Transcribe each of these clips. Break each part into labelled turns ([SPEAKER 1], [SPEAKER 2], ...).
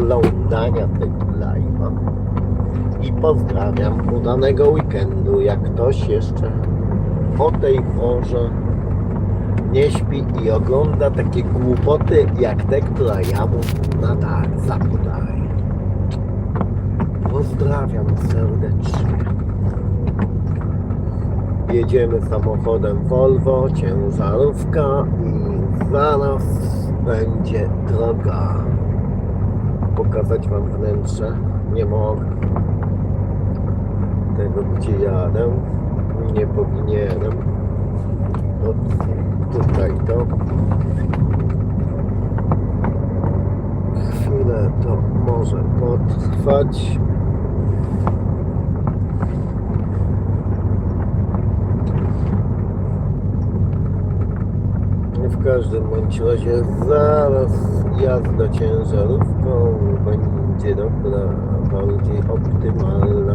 [SPEAKER 1] oglądania tego live'a. I pozdrawiam udanego weekendu. Jak ktoś jeszcze o tej porze nie śpi i ogląda takie głupoty jak te, które ja mu nadal zapodaję. Pozdrawiam serdecznie. Jedziemy samochodem Volvo, ciężarówka i zaraz będzie droga. Pokazać Wam wnętrze nie mogę. Tego gdzie jadę nie powinienem. No, tutaj to. Chwilę to może potrwać. W każdym bądź razie zaraz jazda ciężarówką będzie dobra, bardziej optymalna.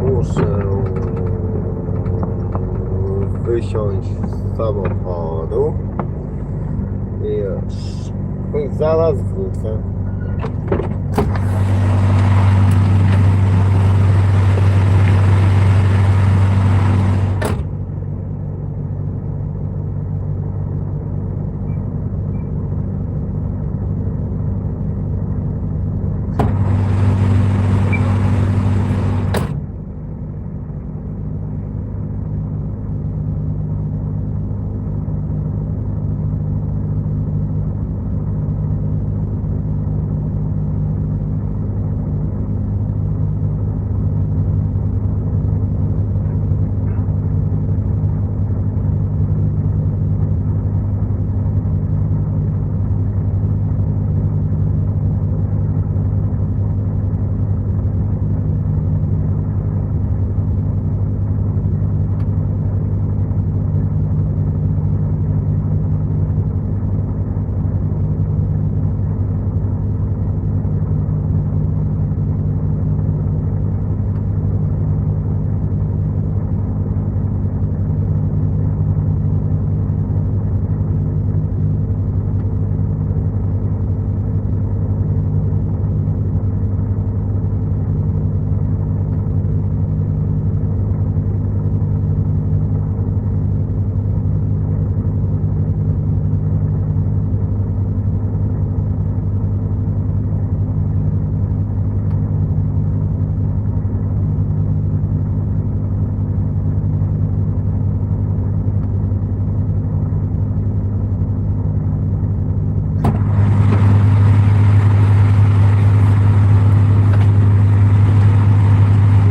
[SPEAKER 1] Muszę wysiąść z samochodu. I już. I zaraz wrócę.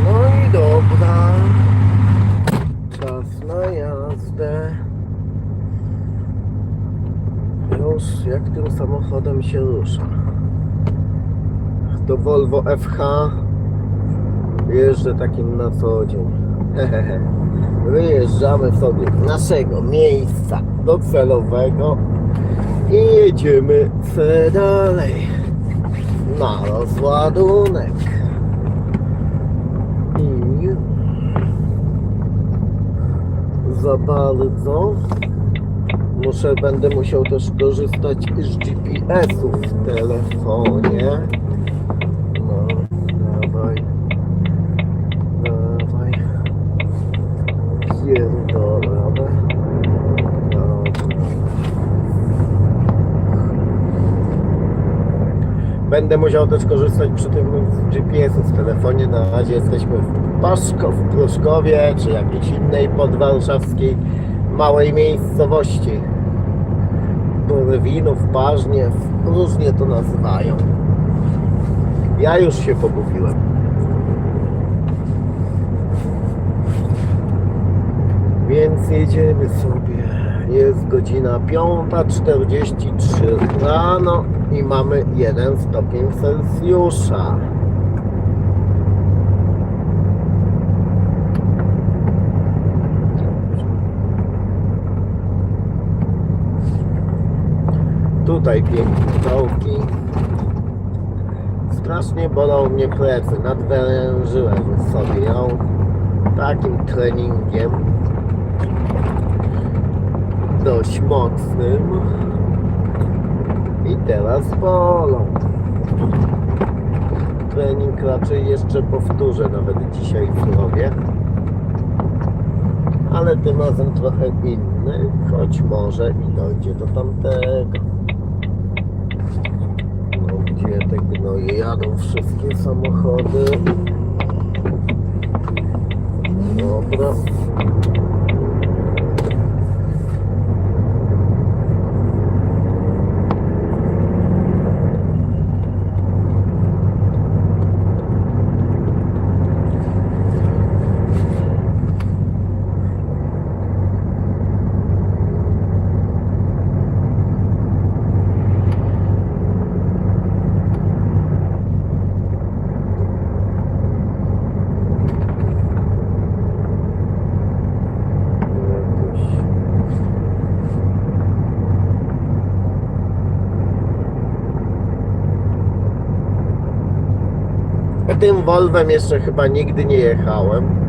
[SPEAKER 1] No i dobra. Czas na jazdę. Już jak tym samochodem się rusza. To Volvo FH. Jeżdżę takim na co dzień. Wyjeżdżamy sobie z naszego miejsca docelowego i jedziemy dalej na rozładunek. I za bardzo muszę, będę musiał też korzystać z GPS-u w telefonie. No, dawaj. Dawaj. Pierdolamy. Dobra. Będę musiał też korzystać przy tym z GPS-u telefonie. Na razie jesteśmy w Paszko, w Pruszkowie, czy jakiejś innej podwarszawskiej małej miejscowości. Brwinów, Pażniew, różnie to nazywają. Ja już się pogubiłem. Więc jedziemy sobie. Jest godzina 5.43 rano i mamy 1 stopień Celsjusza. Tutaj piękne dołki. Strasznie bolą mnie plecy. Nadwężyłem sobie ją takim treningiem dość mocnym i teraz bolą. Trening raczej jeszcze powtórzę nawet dzisiaj zrobię. Ale tym razem trochę inny, choć może i dojdzie do tamtego. No gdzie te gnoje jadą wszystkie samochody? Dobra. Tym Volvem jeszcze chyba nigdy nie jechałem.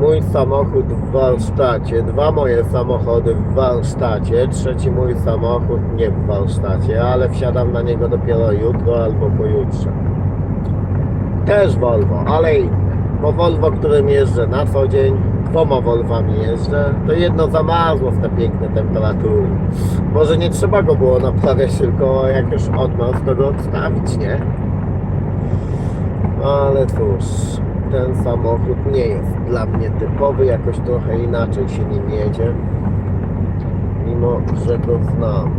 [SPEAKER 1] Mój samochód w warsztacie, dwa moje samochody w warsztacie, trzeci mój samochód nie w warsztacie, ale wsiadam na niego dopiero jutro albo pojutrze. Też Volvo, ale inne. Bo Volvo, którym jeżdżę na co dzień, dwoma Volvami jeżdżę, to jedno zamarzło w te piękne temperatury. Może nie trzeba go było naprawiać, tylko jak już odmarzł, to go odstawić, nie? Ale cóż, ten samochód nie jest dla mnie typowy, jakoś trochę inaczej się nim jedzie, mimo że go znam.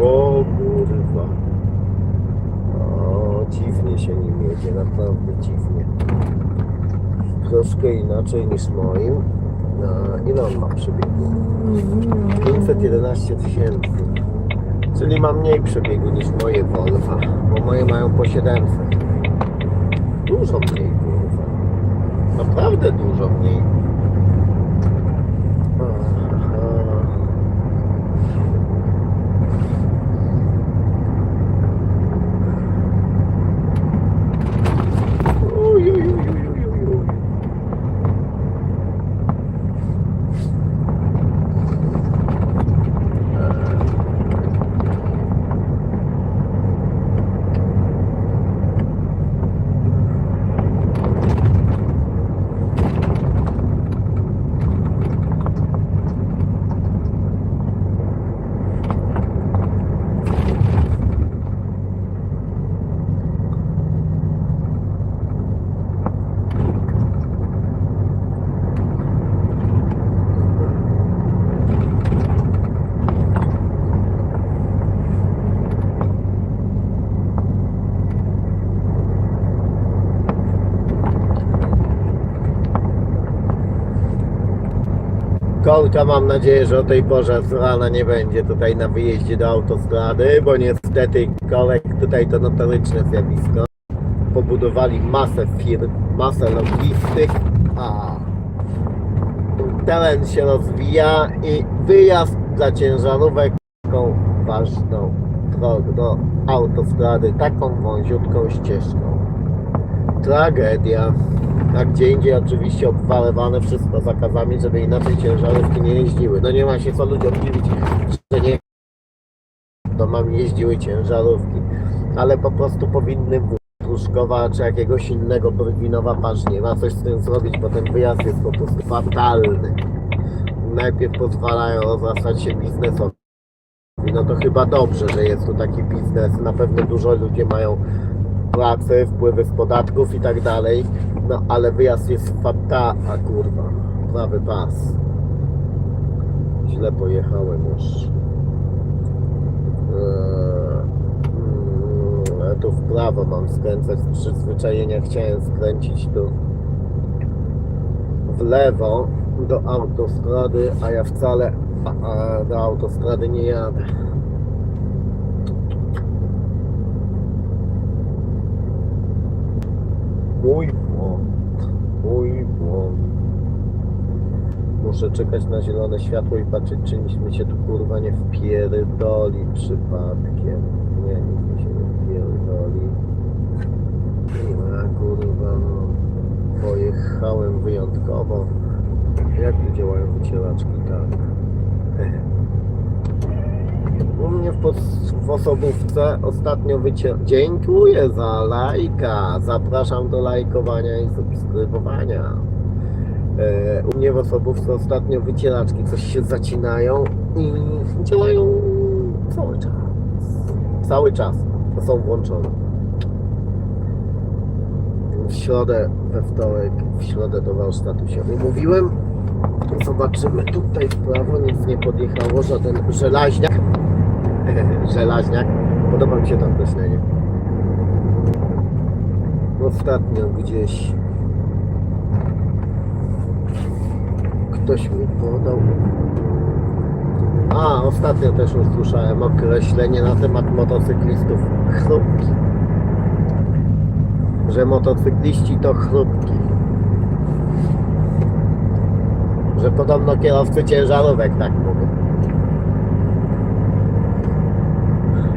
[SPEAKER 1] O kurwa. O, dziwnie się nim jedzie, naprawdę dziwnie. Troszkę inaczej niż moim. A, ile on ma przebiegu? 511 tysięcy. Czyli ma mniej przebiegu niż moje Volvo, bo moje mają po 700. Dużo mniej, kurwa. Naprawdę dużo mniej. Kolka mam nadzieję, że o tej porze rana nie będzie tutaj na wyjeździe do autostrady, bo niestety kolek tutaj to notoryczne zjawisko. Pobudowali masę firm, masę logistyk, a teren się rozwija i wyjazd dla ciężarówek taką ważną drogą do autostrady, taką wąziutką ścieżką. Tragedia. A gdzie indziej oczywiście obwalewane wszystko zakazami, żeby inaczej ciężarówki nie jeździły. No nie ma się co ludziom dziwić, że nie domami jeździły ciężarówki, ale po prostu powinny Pruszkowa czy jakiegoś innego Brwinowa Paźniewa coś z tym zrobić, bo ten wyjazd jest po prostu fatalny. Najpierw pozwalają rozrastać się biznesowi. No to chyba dobrze, że jest tu taki biznes. Na pewno dużo ludzie mają pracy, wpływy z podatków i tak dalej. No ale wyjazd jest fata, a kurwa, prawy pas. Źle pojechałem już. Eee, mm, tu w prawo mam skręcać z przyzwyczajenia. Chciałem skręcić tu w lewo do autostrady, a ja wcale a, do autostrady nie jadę. Mój. Mój błąd. Muszę czekać na zielone światło i patrzeć, czy nic mi się tu kurwa nie wpierdoli przypadkiem. Nie, nic mi się nie wpierdoli. A kurwa, no. Pojechałem wyjątkowo. Jak tu działają wycieraczki? Tak. U mnie w, w osobówce ostatnio wycier... Dziękuję za lajka. Zapraszam do lajkowania i subskrybowania. E, u mnie w osobówce ostatnio wycieraczki coś się zacinają i działają cały czas. Cały czas. Są włączone. W środę, we wtorek, w środę do warsztatu się umówiłem. Zobaczymy tutaj w prawo, nic nie podjechało, żaden żelaźniak. żelaźniak. Podoba mi się to określenie. Ostatnio gdzieś ktoś mi podał. A, ostatnio też usłyszałem określenie na temat motocyklistów chrupki. Że motocykliści to chrupki. Że podobno kierowcy ciężarówek tak mówią.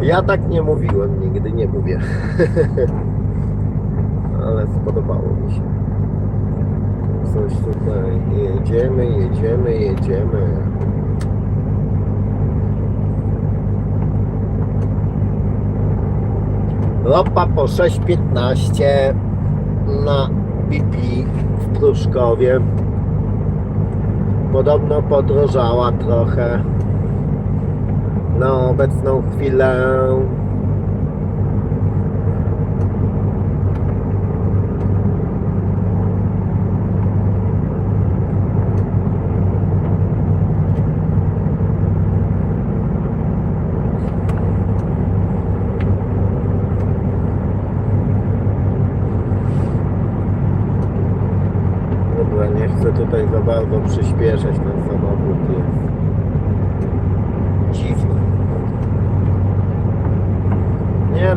[SPEAKER 1] Ja tak nie mówiłem, nigdy nie mówię. Ale spodobało mi się. Coś tutaj. Jedziemy, jedziemy, jedziemy. Ropa po 6,15 na BP w Pruszkowie. Podobno podrożała trochę na obecną chwilę. Nie chcę tutaj za bardzo przyspieszać, ten samochód jest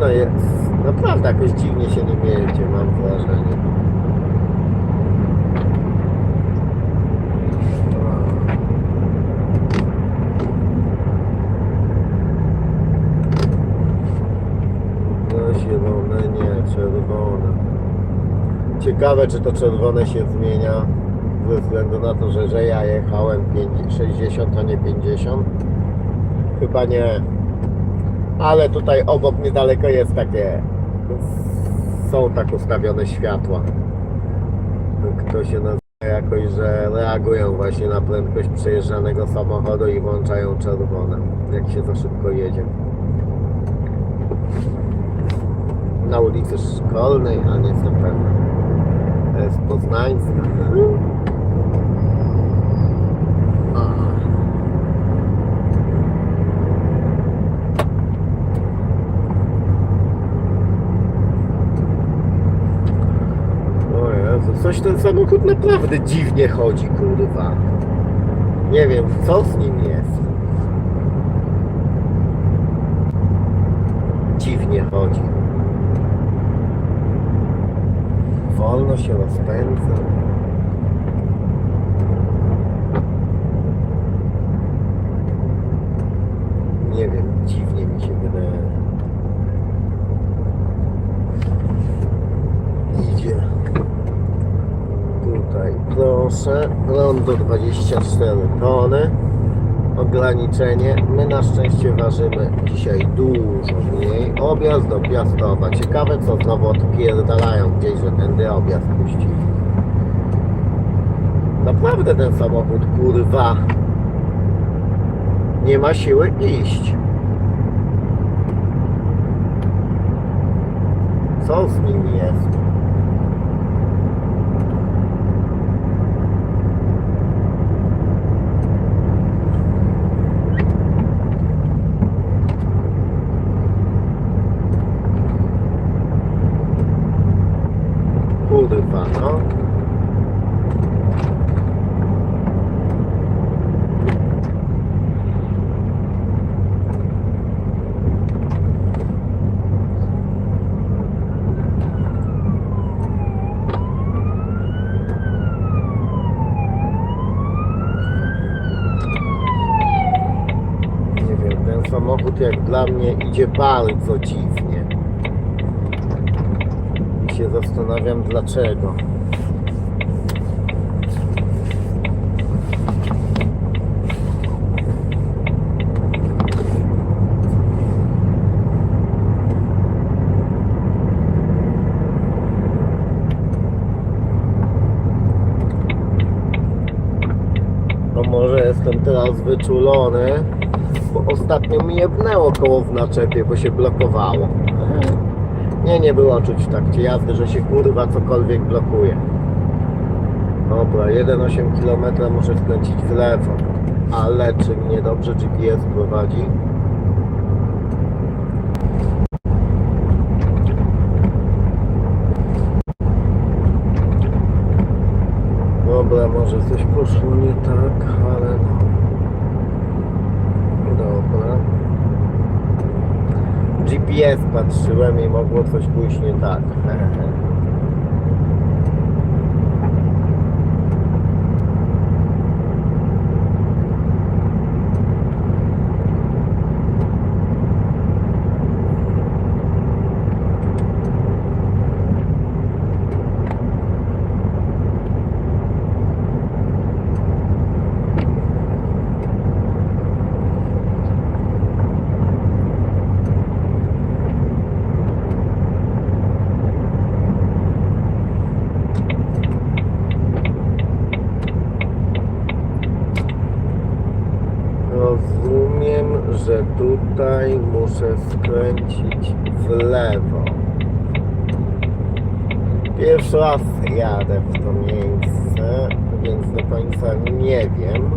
[SPEAKER 1] Nie no, jest naprawdę jakoś dziwnie się nim jedzie, mam wrażenie. No zielone, nie, czerwone. Ciekawe, czy to czerwone się zmienia ze względu na to, że, że ja jechałem 5, 60, a nie 50. Chyba nie. Ale tutaj obok niedaleko jest takie. Są tak ustawione światła. Kto się nazywa jakoś, że reagują właśnie na prędkość przejeżdżanego samochodu i włączają czerwone, jak się za szybko jedzie. Na ulicy Szkolnej, a nie jestem pewny. To jest Poznańska. A. O Jezu, coś ten samochód naprawdę dziwnie chodzi, kurwa. Nie wiem, co z nim jest. Dziwnie chodzi. Wolno się rozpędza. Nie wiem, dziwnie mi się wydaje. Idzie. Tutaj proszę, rondo 24 tony. Ograniczenie. My na szczęście ważymy dzisiaj dużo mniej. Objazd do Piastowa. Ciekawe co znowu odpierdalają gdzieś, że tędy objazd puścili. Naprawdę ten samochód kurwa nie ma siły iść. Co z nim jest? kurwa, no. Nie wiem, ten samochód jak dla mnie idzie bardzo dziwnie. Się zastanawiam dlaczego. No może jestem teraz wyczulony, bo ostatnio mi jebnęło koło w naczepie, bo się blokowało. Nie, nie było czuć w trakcie jazdy, że się kurwa cokolwiek blokuje. Dobra, 1,8 km muszę skręcić w lewo. Ale czy mnie dobrze GPS prowadzi? Dobra, może coś poszło nie tak, ale no. Dobra. GPS patrzyłem i mogło coś pójść nie tak. Rozumiem, że tutaj muszę skręcić w lewo. Pierwszy raz jadę w to miejsce, więc do końca nie wiem.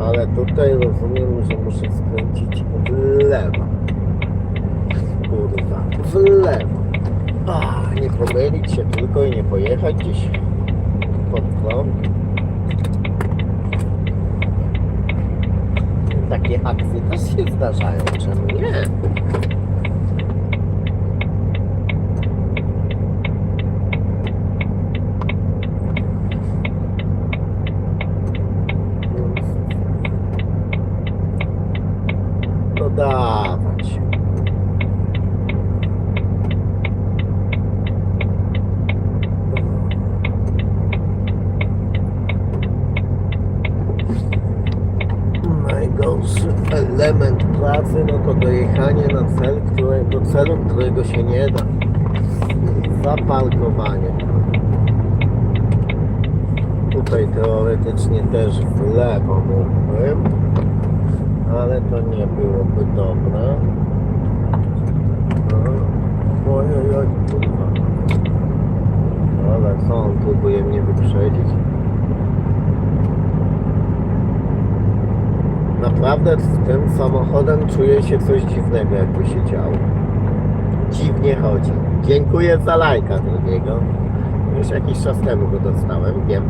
[SPEAKER 1] Ale tutaj rozumiem, że muszę skręcić w lewo. Kurwa, w lewo. Ach, nie pomylić się tylko i nie pojechać gdzieś pod prąd. Takie akcje też się zdarzają, czemu nie? No. Element pracy no to dojechanie na cel, które, do celu, którego się nie da. Zaparkowanie. Tutaj teoretycznie też w lewo mógłbym, ale to nie byłoby dobre. No. Ale co, on próbuje mnie wyprzedzić. Naprawdę z tym samochodem czuję się coś dziwnego, jakby się działo. Dziwnie chodzi. Dziękuję za lajka drugiego. Już jakiś czas temu go dostałem, wiem.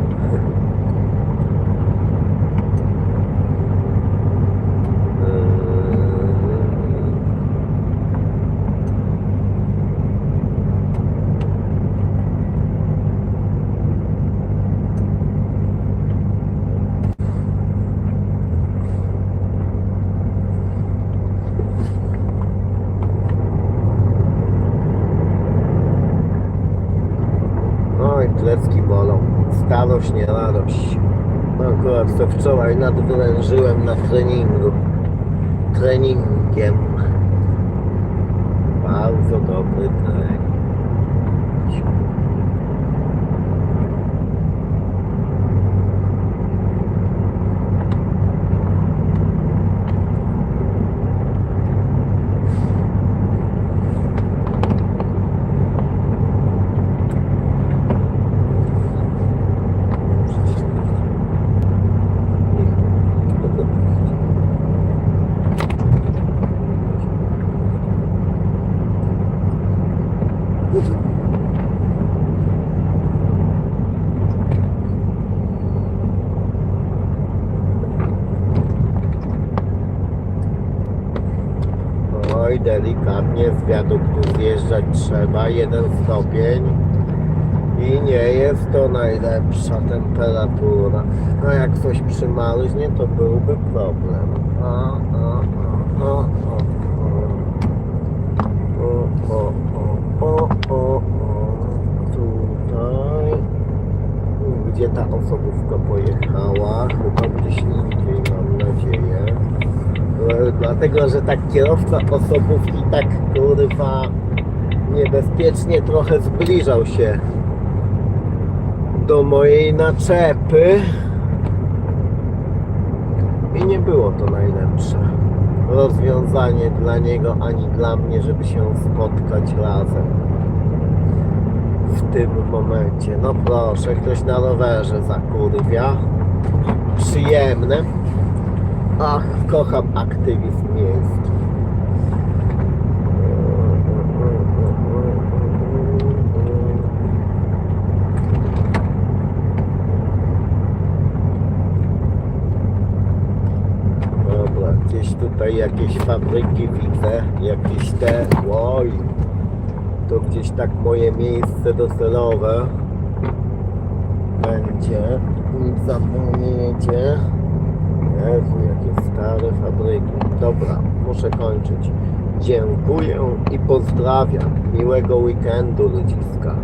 [SPEAKER 1] Oj, plecki bolą. Starość, nie radość. Akurat to wczoraj nadwyrężyłem na treningu. Treningiem. Bardzo dobry trening. Oj, delikatnie z wiaduktu zjeżdżać trzeba, jeden stopień. I nie jest to najlepsza temperatura. No jak coś przymarznie, to byłby problem. A, a, a. o, o, tutaj. Gdzie ta osobówka pojechała? Chyba gdzieś indziej, Dlatego, że tak kierowca osobówki tak kurwa niebezpiecznie trochę zbliżał się do mojej naczepy i nie było to najlepsze rozwiązanie dla niego ani dla mnie, żeby się spotkać razem w tym momencie. No proszę, ktoś na rowerze zakurwia. Przyjemne. Ach, kocham aktywizm miejski. Dobra, gdzieś tutaj jakieś fabryki widzę, jakieś te, oj, to gdzieś tak moje miejsce docelowe będzie, nic za mną nie jedzie. Jezu, jakie stare fabryki. Dobra, muszę kończyć. Dziękuję i pozdrawiam. Miłego weekendu ludziska.